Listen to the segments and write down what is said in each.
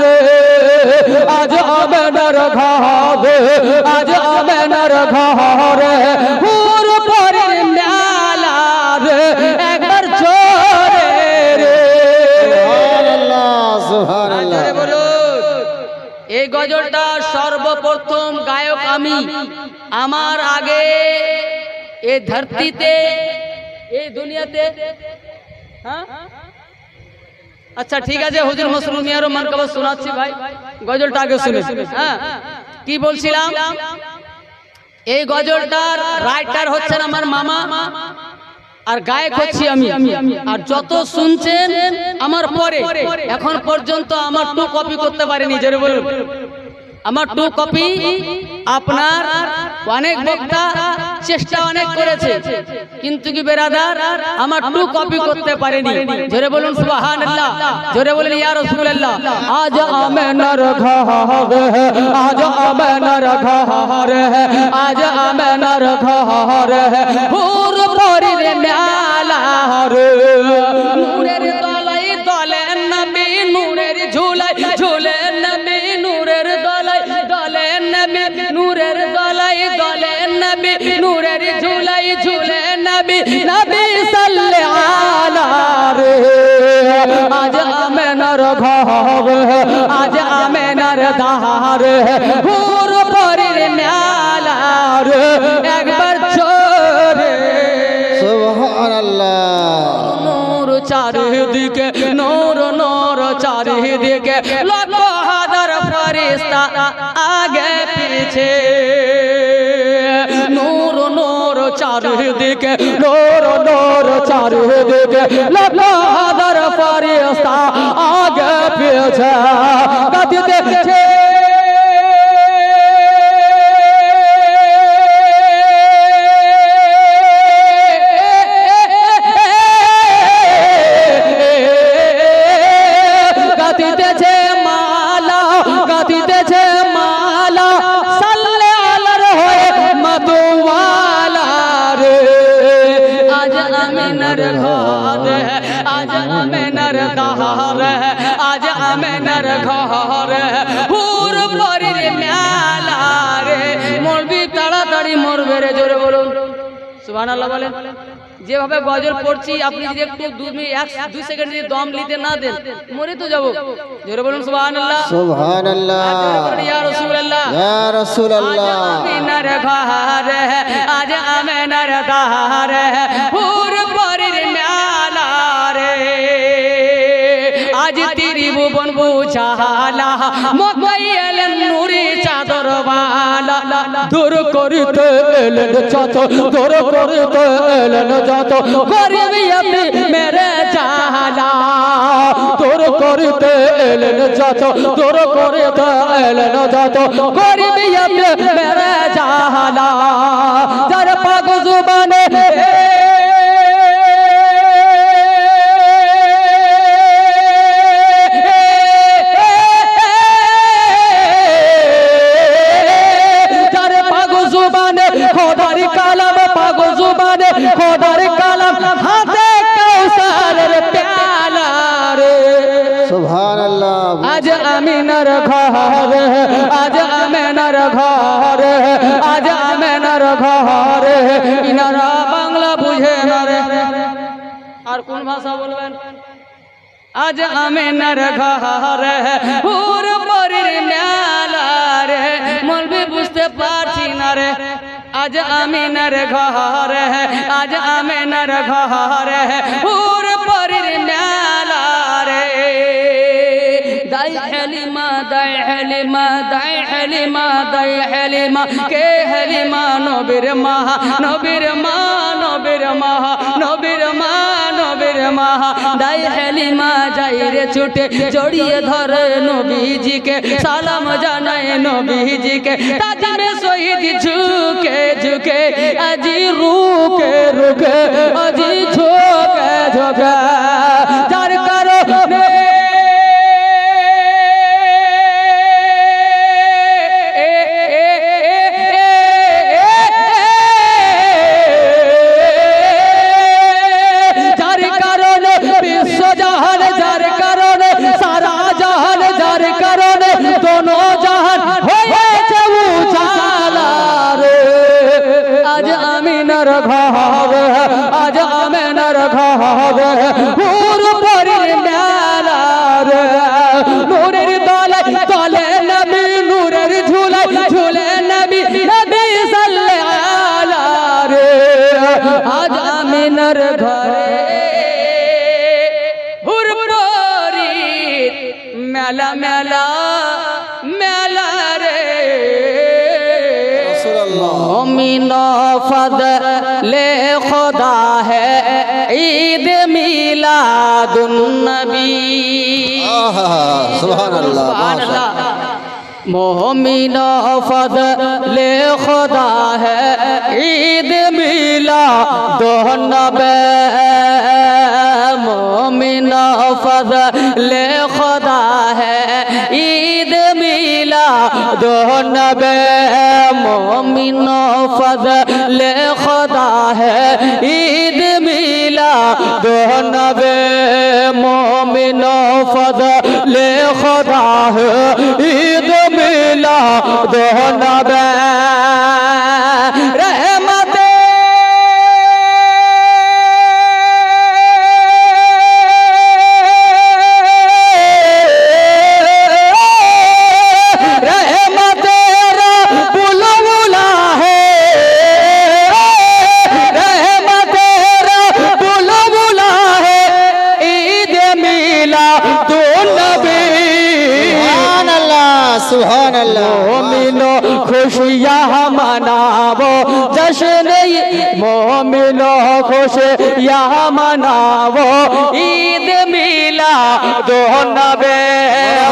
রে। আজ আমেনার ঘরে। আজ আমেনার ঘরে। হুর পরের মেলা রে একবার জোরে রে। এই গজলটা সর্বপ্রথম গায়ক আমি। আমার আগে এই ধরতিতে এই দুনিয়াতে হ্যাঁ? আচ্ছা ঠিক আছে হুজুর মসরুম মিয়ারও মানকাবা শোনাচ্ছি ভাই। গজলটা আগে শুনে হ্যাঁ। কি বলছিলাম? এই গজলটার রাইটার হচ্ছেন আমার মামা। আর গায়ক হচ্ছি আমি। আর যত শুনছেন আমার পরে। এখন পর্যন্ত আমার টু কপি করতে পারিনি জোরে বলুন। আমার টু কপি আপনার অনেক বক্তা চেষ্টা অনেক করেছে। কিন্তু কি বেরাদার, আমার টু কপি করতে পারেনি। জোরে বলুন, সুবহানাল্লাহ। জোরে বলুন, ইয়া রাসূলুল্লাহ। আজ আমেনার ঘরে, আজ আমেনার ঘরে, আজ আমেনার ঘরে, হুর পরের মেলা রে নূরের ঝুলাই ঝুলে নবী নবী সাল্লে আলা রে। আজ আমেনার ঘরে আজ আমেনার দারে হুর পরের রে। একবার জোরে সুবহানাল্লাহ। নূর চারিদিকে নূর নূর চারিদিকে লক্ষ হাজার ফরিস্তা আগে পিছে। চারিদিকে নোর নোর চারিদিকে হাজার ফরিস্তা আগে পিছে কাঁদিতে সুবহানাল্লাহ বলেন যেভাবে গজল পড়ছি আপনি যদি একটু দু মিনিট এক দুই সেকেন্ড যদি দম নিতে না দেন মরে তো যাব। জোরে বলুন সুবহানাল্লাহ। সুবহানাল্লাহ। ইয়া রাসূলুল্লাহ। ইয়া রাসূলুল্লাহ। আমিনার ঘর আজ আমিনার দার পুর পরির মেলা রে আজ তিরি ভুবন বুঝালা মকাই এলেন নুরি চাদর বালা দূর করিতে এলেন যত দূর করিতে এলেন যত। গরিবি আপনি মেরে জালা দূর করিতে এলেন যত দূর করিতে এলেন যত। গরিবি আপনি মেরে জালা যার পাগ জুবানে ঘরে ইনারা বাংলা বুঝে না রে। আর কোন ভাষা বলবেন? আজ আমিনার ঘরে পুর পরির রে। মলবি বুঝতে পারছি না রে। আজ আমিনার ঘরে আজ আমিনার ঘরে পুর দাই হেলিমা দাই হেলিমা দাই হেলিমা দাই হেলিমা। কে হেলিমা? নবীর মা নবীর মা নবীর মা নবীর মা নবীর মা। দাই হেলিমা যাই রে ছুটে, জড়িয়ে ধরে নবীজিকে। সালাম জানায় নবীজিকে। তাজমে শহীদ ঝুকে ঝুকে, আজি রুকে রুকে, আজি ঝুকে ঝুকে। ঘর আজ আমিনার ঘর হুর পরির মেলা রে নূরের দলে দলে নবী, নূরের ঝুলে ঝুলে মেলা মেলা मोमिन फद ले खुदा है ईद मिलादुन्नबी सुभान अल्लाह मोमिन फद ले खुदा है ईद मिला दोनब मोमिन फद ले खुदा है ईद मिला दोनबे مومن فضل خدا ہے عید میلا دو نبے مومن فضل خدا ہے عید میلا دو نبے खुशियाँ मनावो जश्न मोमिनो खुशियाँ मनावो ईद मिला दो नबे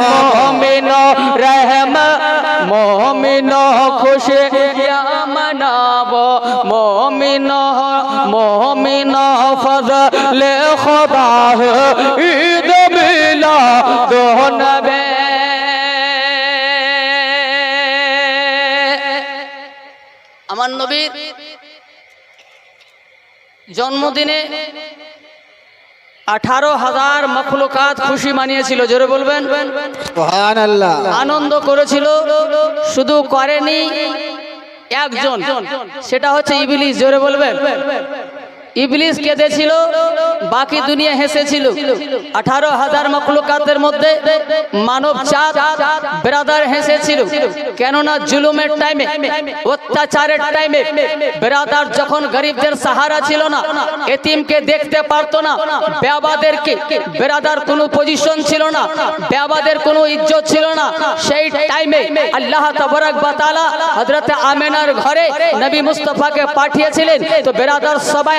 मोमिनो रहम मोमिनो खुशियाँ मनावो मोमिनो मोमिनो फजल खुदा है ईद मिला दो नबे আমার নবীর জন্মদিনে আঠারো হাজার মখলুকাত খুশি মানিয়েছিল জোরে বলবেন? আনন্দ করেছিল শুধু করেনি একজন সেটা হচ্ছে ইবিলিস জোরে বলবেন? ইবলিস কেঁদেছিল বাকি দুনিয়া হেসেছিল। আঠারো হাজার মখলুকাতের মধ্যে মানব চাঁদ বেরাদার হেসেছিল। কেননা জুলুমের টাইমে অত্যাচারের টাইমে বেরাদার যখন গরিবদের সাহারা ছিল না, এতিমকে দেখতে পারতো না বেবাদেরকে বেরাদার কোনো পজিশন ছিল না বেবাদের কোনো ইজ্জত ছিল না। সেই টাইমে আল্লাহ তাবারাক ওয়া তাআলা হযরতে আমেনার ঘরে নবী মুস্তফাকে পাঠিয়েছিলেন। তো বেরাদার সবাই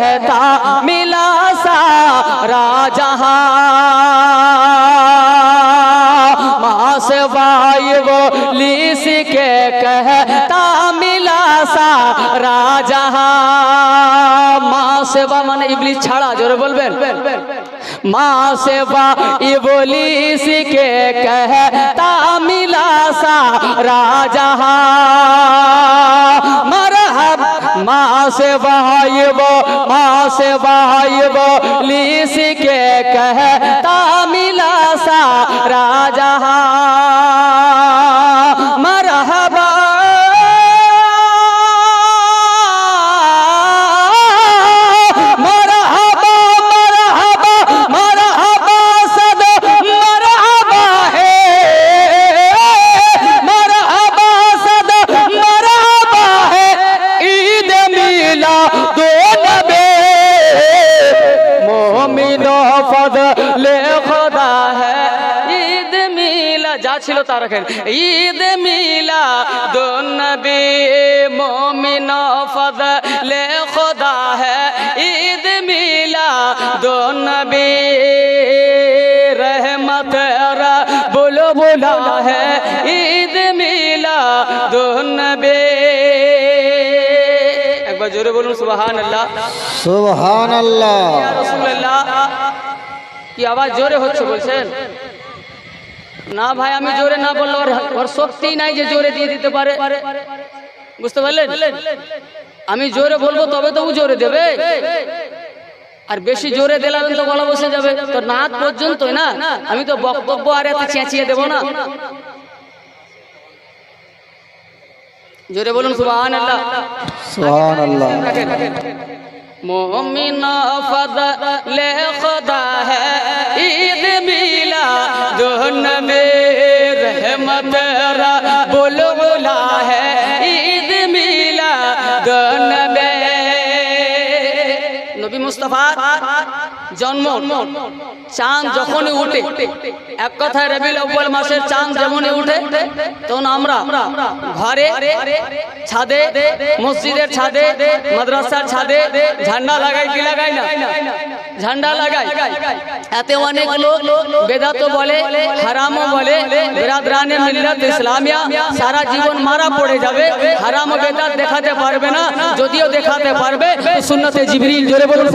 कहता मिला सारा जहां माँ से वाय वो लीस के कहता मिला सारा जहां माँ से वा मन इबली छाड़ा जोर बोल बेन माँ से वा इबलीस के कहता मिला सारा जहां سے وہائب ماں سے وہائب لیس کے کہتا ملا سارا جہاں ছিল তা রাখেন ঈদ মিলা দো নবী মোমিন ফজলে খুদা है ঈদ মিলা দো নবী रहमत रब्बुल बोला है ईद मिला नबी एक बार जोरे बोलूं सुबहान अल्लाह সুবহান আল্লাহ ইয়া রাসূলুল্লাহ কি আওয়াজ জোরে হচ্ছে বলছেন না ভাই আমি জোরে না বললে ওর শক্তি নাই যে জোরে দিয়ে দিতে পারে। বুঝতে পারলেন? আমি জোরে বলব তবে তো জোরে দেবে। আর বেশি জোরে দিলাম তো গলা বসে যাবে। তো না পর্যন্ত না? আমি তো বক্তব্য আর এত চেঁচিয়ে দেবো না। জোরে বলুন সুবাহান আল্লাহ সুবাহান আল্লাহ মুমিন ফদলে হে ই দুহন মুস্তাফার জন্ম চাঁদ যখনই উঠে, এক কথায় রবিউল আউয়াল মাসের চাঁদ যেমনই উঠে, তখন আমরা ঘরে, ছাদে, মসজিদের ছাদে, মাদ্রাসার ছাদে ঝান্ডা লাগাই কি লাগাই না? ঝান্ডা লাগাই। এতে অনেক লোক বেদাত বলে, হারামও বলে, বেরাদরানে মিল্লাত ইসলামিয়া, সারা জীবন মারা পড়ে যাবে, হারাম বেদাত দেখাতে পারবে না, যদিও দেখাতে পারবে সুন্নতে জিবরিল জোরে বলুন।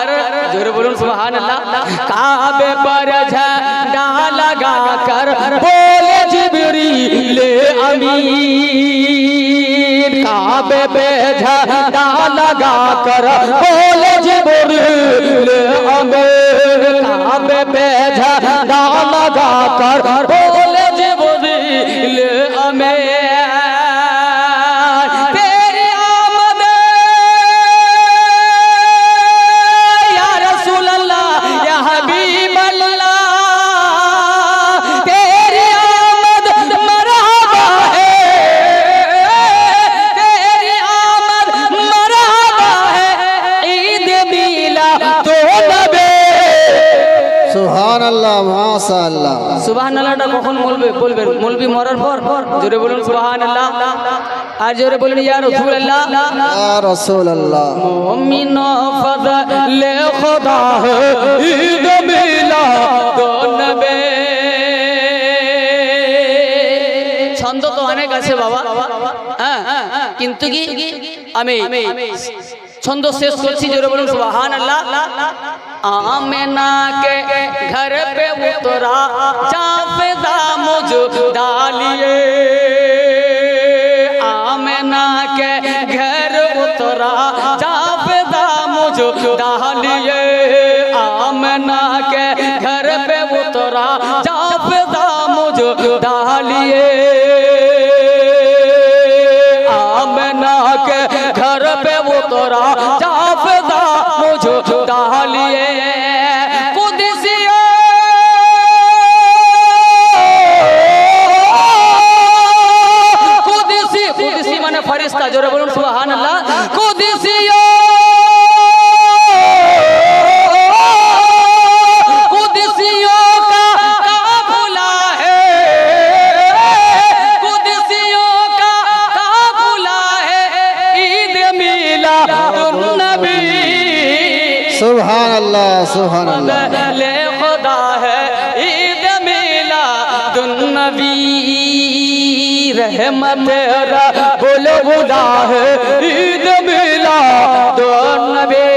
कर जोर बोलूं सुभान अल्लाह काबे पर झंडा लगा कर बोले जिबरील अमीर काबे पे झंडा लगा कर बोले जिबरील अमीर काबे पे झंडा लगा कर সুবহান আল্লাহ মাশা আল্লাহ সুবহান আল্লাহটা কখন বলবে বলবেন? মলবি মরার পর? জোরে বলুন সুবহান আল্লাহ আর জোরে বলুন ইয়া রাসূল আল্লাহ ইয়া ছন্দ তো অনেক আছে বাবা। হ্যাঁ, কিন্তু কি? আমি ছন্দ শেষ করছি জোরে বলুন সুবহান آمینہ کے گھر پہ اترا چافزہ مجھ ڈالیے۔ آمینہ کے گھر اترا چافزہ مجھ ڈالیے۔ آمینہ کے گھر پہ اترا چافزہ مجھ ڈالیے۔ سبحان اللہ۔ لے خدا ہے، عید میلا دنوی رحمت رب الہدا ہے، عید میلا دنوی